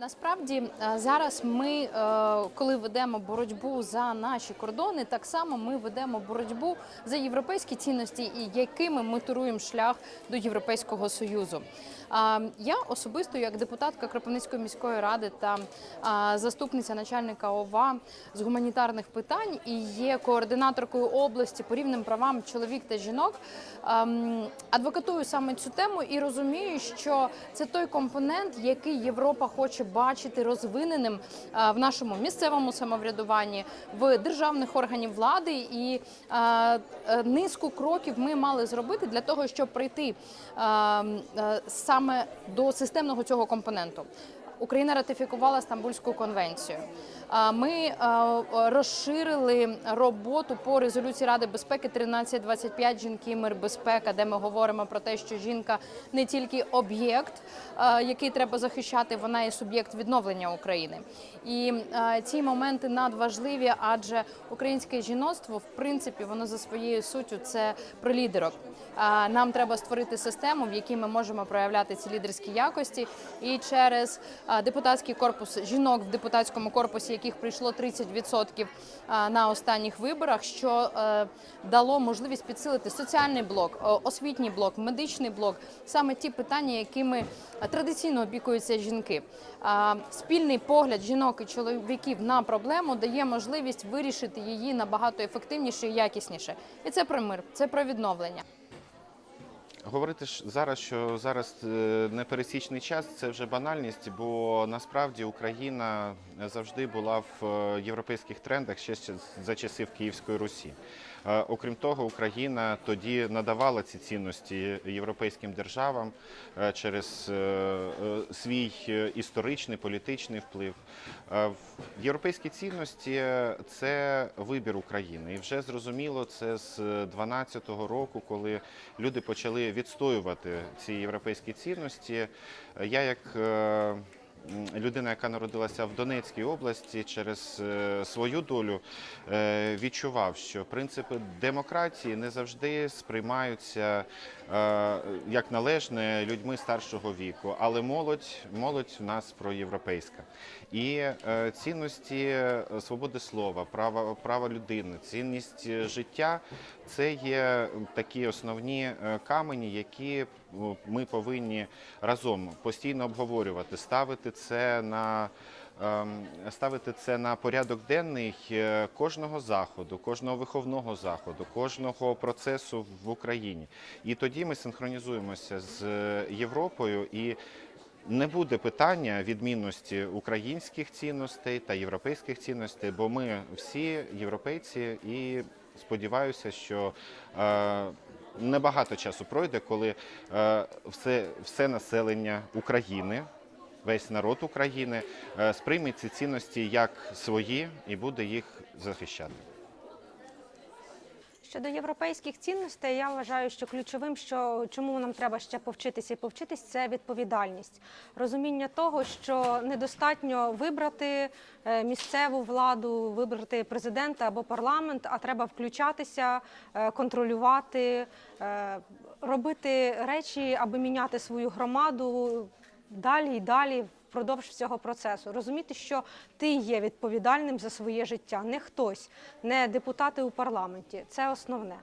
Насправді е, зараз ми, е, коли ведемо боротьбу за наші кордони, так само ми ведемо боротьбу за європейські цінності, і якими ми туруємо шлях до Європейського союзу. Я особисто, як депутатка Кропивницької міської ради та заступниця начальника ОВА з гуманітарних питань і є координаторкою області по рівним правам чоловік та жінок, ем, адвокатую саме цю тему і розумію, що це той компонент, який Європа хоче бачити розвиненим е, в нашому місцевому самоврядуванні, в державних органів влади, і е, е, низку кроків ми мали зробити для того, щоб прийти е, е, саме до системного цього компоненту. Україна ратифікувала Стамбульську конвенцію. Ми е, розширили роботу по резолюції Ради безпеки 1325 жінки, мир, безпека, де ми говоримо про те, що жінка не тільки об'єкт, е, який треба захищати, вона і суб'єкт відновлення України. І е, ці моменти надважливі, адже українське жіноцтво, в принципі, воно за своєю суттю це про лідерок. Нам треба створити систему, в якій ми можемо проявляти ці лідерські якості, і через депутатський корпус жінок в депутатському корпусі, яких прийшло 30% на останніх виборах, що е, дало можливість підсилити соціальний блок, освітній блок, медичний блок, саме ті питання, якими традиційно опікуються жінки. Спільний погляд жінок і чоловіків на проблему дає можливість вирішити її набагато ефективніше і якісніше. І це про мир, це про відновлення. Говорити зараз, що зараз е, непересічний час, це вже банальність, бо насправді Україна завжди була в е, європейських трендах ще за часів Київської Русі. Окрім того, Україна тоді надавала ці цінності європейським державам е, через е, е, свій історичний політичний вплив. Європейські цінності це вибір України, і вже зрозуміло це з 12-го року, коли люди почали відстоювати ці європейські цінності. Я як людина, яка народилася в Донецькій області, через е, свою долю е, відчував, що принципи демократії не завжди сприймаються е, як належне людьми старшого віку, але молодь, молодь в нас проєвропейська. І цінності свободи слова, права, права людини, цінність життя це є такі основні камені, які ми повинні разом постійно обговорювати, ставити це на ем, ставити це на порядок денний е, кожного заходу, кожного виховного заходу, кожного процесу в Україні. І тоді ми синхронізуємося з е, Європою і. Не буде питання відмінності українських цінностей та європейських цінностей, бо ми всі європейці, і сподіваюся, що е, небагато часу пройде, коли е, все, все населення України, весь народ України е, сприйме ці цінності як свої і буде їх захищати. Щодо європейських цінностей, я вважаю, що ключовим, що чому нам треба ще повчитися і повчитись, це відповідальність, розуміння того, що недостатньо вибрати е, місцеву владу, вибрати президента або парламент, а треба включатися, е, контролювати, е, робити речі, аби міняти свою громаду далі і далі впродовж всього процесу. Розуміти, що ти є відповідальним за своє життя, не хтось, не депутати у парламенті. Це основне.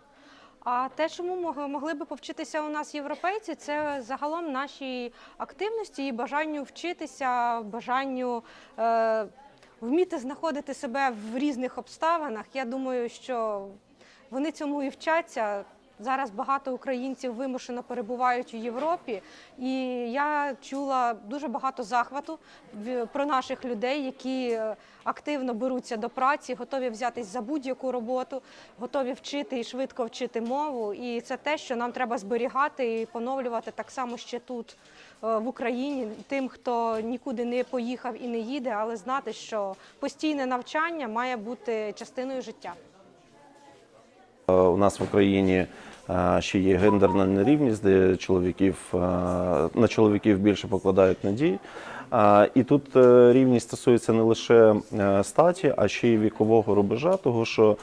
А те, чому мог- могли би повчитися у нас європейці, це загалом нашій активності і бажанню вчитися, бажанню е, вміти знаходити себе в різних обставинах. Я думаю, що вони цьому і вчаться. Зараз багато українців вимушено перебувають у Європі, і я чула дуже багато захвату про наших людей, які е, активно беруться до праці, готові взятись за будь-яку роботу, готові вчити і швидко вчити мову. І це те, що нам треба зберігати і поновлювати так само ще тут, е, в Україні, тим, хто нікуди не поїхав і не їде, але знати, що постійне навчання має бути частиною життя. Е, У нас в Україні е, ще є гендерна нерівність, де чоловіків е, на чоловіків більше покладають надії. І тут рівність стосується не лише статі, а ще й вікового рубежа, того що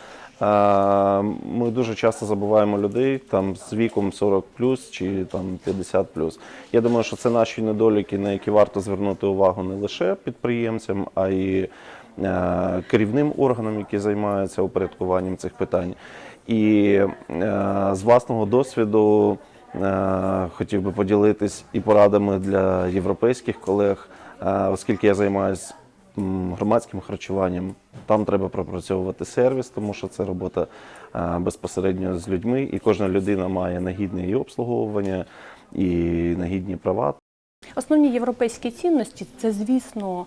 Ми дуже часто забуваємо людей там з віком 40 чи там 50 Я думаю, що це наші недоліки, на які варто звернути увагу не лише підприємцям, а й керівним органам, які займаються упорядкуванням цих питань. І е, з власного досвіду е, хотів би поділитись і порадами для європейських колег, е, оскільки я займаюся громадським харчуванням. Там треба пропрацьовувати сервіс, тому що це робота безпосередньо з людьми, і кожна людина має нагідне і обслуговування, і нагідні права. Основні європейські цінності це, звісно,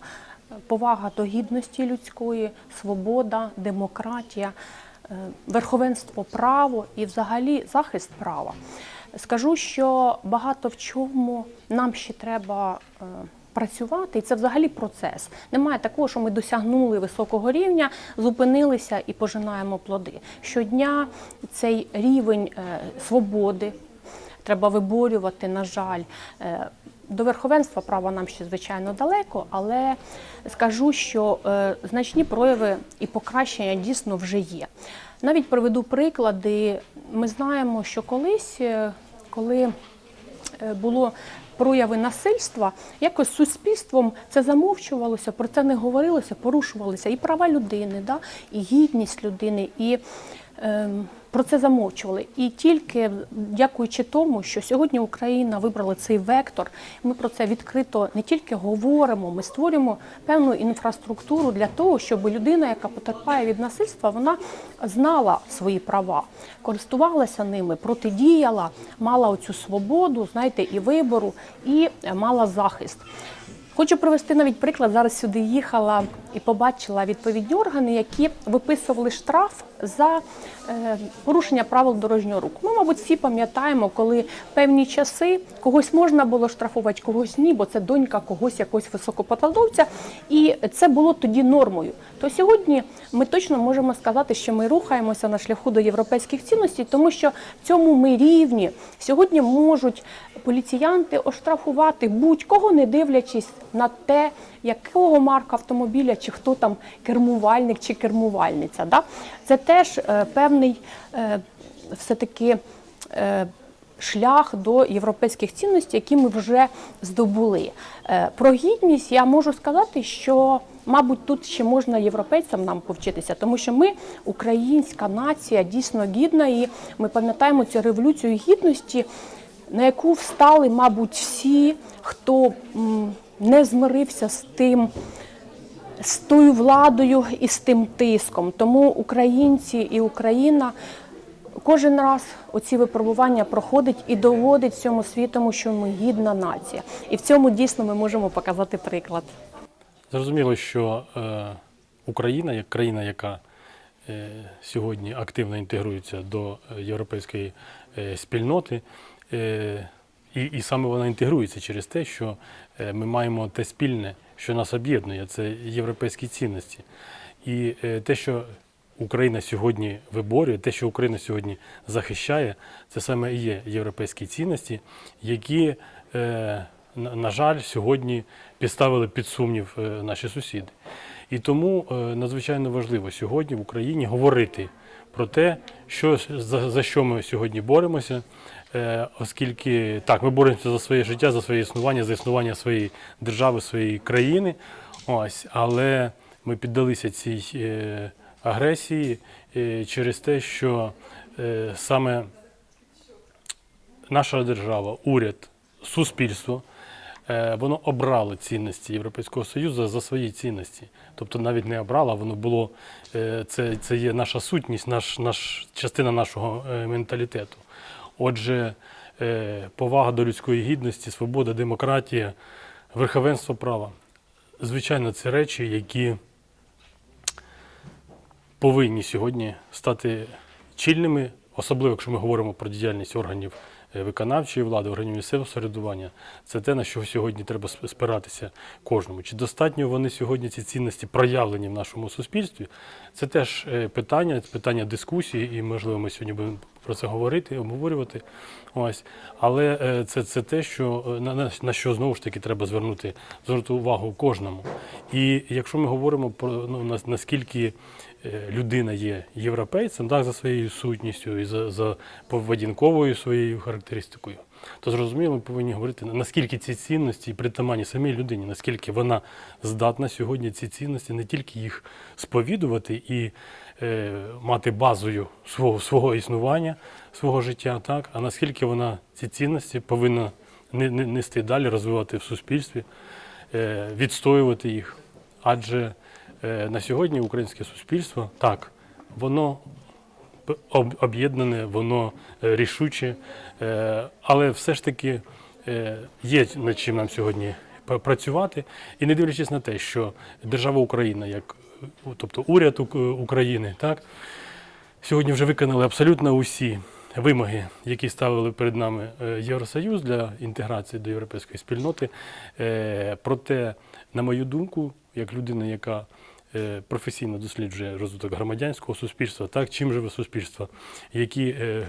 повага до гідності людської, свобода, демократія, верховенство права і взагалі захист права. Скажу, що багато в чому нам ще треба е, працювати, і це взагалі процес. Немає такого, що ми досягнули високого рівня, зупинилися і пожинаємо плоди. Щодня цей рівень е, свободи, треба виборювати, на жаль. До верховенства права нам ще звичайно далеко, але скажу, що е, значні прояви і покращення дійсно вже є. Навіть приведу приклади. Ми знаємо, що колись, е, коли е, було прояви насильства, якось суспільством це замовчувалося, про це не говорилося, порушувалися і права людини, да, і гідність людини, і про це замовчували. І тільки дякуючи тому, що сьогодні Україна вибрала цей вектор, ми про це відкрито не тільки говоримо, ми створюємо певну інфраструктуру для того, щоб людина, яка потерпає від насильства, вона знала свої права, користувалася ними, протидіяла, мала оцю свободу, знаєте, і вибору, і мала захист. Хочу привести навіть приклад. Зараз сюди їхала і побачила відповідні органи, які виписували штраф за е, порушення правил дорожнього руху. Ми, мабуть, всі пам'ятаємо, коли певні часи когось можна було штрафувати, когось ні, бо це донька когось якогось високопосадовця, і це було тоді нормою. То сьогодні ми точно можемо сказати, що ми рухаємося на шляху до європейських цінностей, тому що в цьому ми рівні. Сьогодні можуть поліціянти оштрафувати будь-кого, не дивлячись на те, якого марка автомобіля, чи хто там кермувальник чи кермувальниця. Да? Це теж е, певний е, все-таки. Е, Шлях до європейських цінностей, які ми вже здобули. Е, Про гідність я можу сказати, що, мабуть, тут ще можна європейцям нам повчитися, тому що ми, українська нація, дійсно гідна, і ми пам'ятаємо цю революцію гідності, на яку встали, мабуть, всі, хто не змирився з тим, з тою владою і з тим тиском. Тому українці і Україна кожен раз оці випробування проходить і доводить всьому світу, що ми гідна нація. І в цьому дійсно ми можемо показати приклад. Зрозуміло, що е, Україна, як країна, яка е, сьогодні активно інтегрується до е, європейської спільноти, і, і саме вона інтегрується через те, що ми маємо те спільне, що нас об'єднує, це європейські цінності. І те, що Україна сьогодні виборює, те, що Україна сьогодні захищає, це саме і є європейські цінності, які, на жаль, сьогодні підставили під сумнів е, наші сусіди. І тому е, надзвичайно важливо сьогодні в Україні говорити про те, що за, за що ми сьогодні боремося, е, оскільки так, ми боремося за своє життя, за своє існування, за існування своєї держави, своєї країни. Ось, але ми піддалися цій агресії через те, що саме наша держава, уряд, суспільство, воно обрало цінності Європейського Союзу за свої цінності. Тобто навіть не обрало, воно було е, це, це є наша сутність, наш, наш, частина нашого е, менталітету. Отже, е, повага до людської гідності, свобода, демократія, верховенство права. Звичайно, це речі, які повинні сьогодні стати чільними, особливо якщо ми говоримо про діяльність органів е, виконавчої влади, органів місцевого самоврядування. Це те, на що сьогодні треба спиратися кожному. Чи достатньо вони сьогодні ці цінності проявлені в нашому суспільстві? Це теж е, питання, питання дискусії, і можливо ми сьогодні будемо про це говорити, обговорювати. Ось. Але е, це, це те, що е, на, на, що знову ж таки треба звернути, звернути увагу кожному. І якщо ми говоримо про ну, нас- наскільки людина є європейцем, так, за своєю сутністю і за, за поведінковою своєю характеристикою, то зрозуміло, ми повинні говорити, наскільки ці цінності притаманні самій людині, наскільки вона здатна сьогодні ці цінності не тільки їх сповідувати і е, мати базою свого, свого існування, свого життя, так, а наскільки вона ці цінності повинна не- не- нести далі, розвивати в суспільстві, е, відстоювати їх. Адже е, на сьогодні українське суспільство так, воно об'єднане, воно е, рішуче, е, але все ж таки е, є над чим нам сьогодні працювати. І не дивлячись на те, що держава Україна, як е, тобто уряд України, так, сьогодні вже виконали абсолютно усі вимоги, які ставили перед нами е, Євросоюз для інтеграції до європейської спільноти. Е, Проте, на мою думку, як людина, яка е, професійно досліджує розвиток громадянського суспільства, так чим живе суспільство, які е,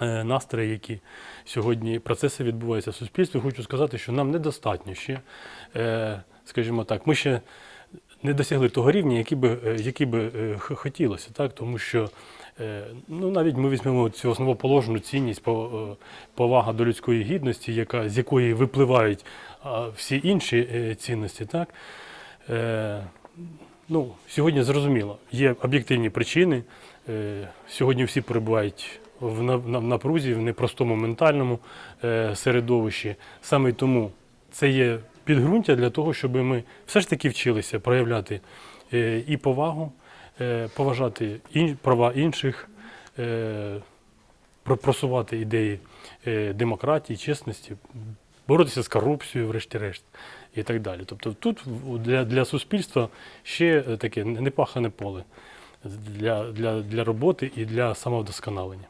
е, настрої, які сьогодні процеси відбуваються в суспільстві, хочу сказати, що нам недостатньо ще, е, скажімо так, ми ще не досягли того рівня, який би, е, який би е, хотілося, так? тому що е, ну, навіть ми візьмемо цю основоположну цінність, по- е, повага до людської гідності, яка, з якої випливають всі інші е, цінності. Так? Ну, сьогодні зрозуміло, є об'єктивні причини. Е, сьогодні всі перебувають в на- на- в напрузі, в непростому ментальному е, середовищі. Саме тому це є підґрунтя для того, щоб ми все ж таки вчилися проявляти е, і повагу, поважати права інших, про- просувати ідеї демократії, чесності, боротися з корупцією, врешті-решт, і так далі. Тобто тут для, для суспільства ще таке непахане поле для, для, для роботи і для самовдосконалення.